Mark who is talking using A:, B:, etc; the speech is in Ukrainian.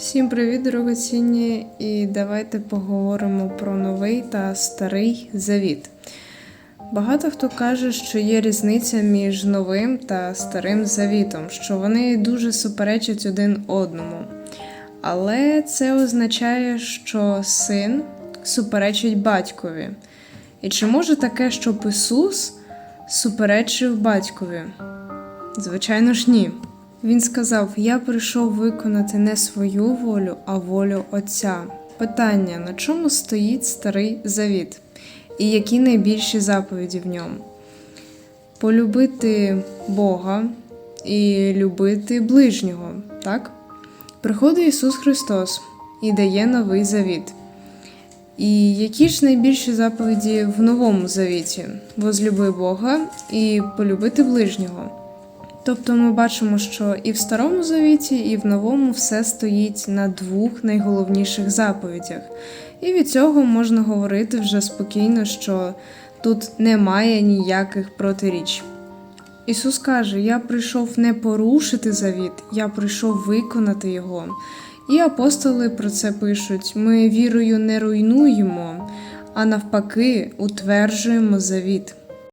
A: Всім привіт, дорогоцінні, і давайте поговоримо про новий та старий завіт. Багато хто каже, що є різниця між новим та старим завітом, що вони дуже суперечать один одному. Але це означає, що син суперечить батькові. І чи може таке, щоб Ісус суперечив батькові? Звичайно ж, ні. Він сказав: Я прийшов виконати не свою волю, а волю Отця. Питання: на чому стоїть старий завіт? І які найбільші заповіді в ньому? Полюбити Бога і любити ближнього, так? Приходить Ісус Христос і дає новий завіт. І які ж найбільші заповіді в новому завіті? Возлюби Бога і полюбити ближнього. Тобто ми бачимо, що і в старому завіті, і в новому все стоїть на двох найголовніших заповідях. І від цього можна говорити вже спокійно, що тут немає ніяких протиріч. Ісус каже: Я прийшов не порушити завіт, я прийшов виконати його. І апостоли про це пишуть: ми вірою не руйнуємо, а навпаки, утверджуємо завіт.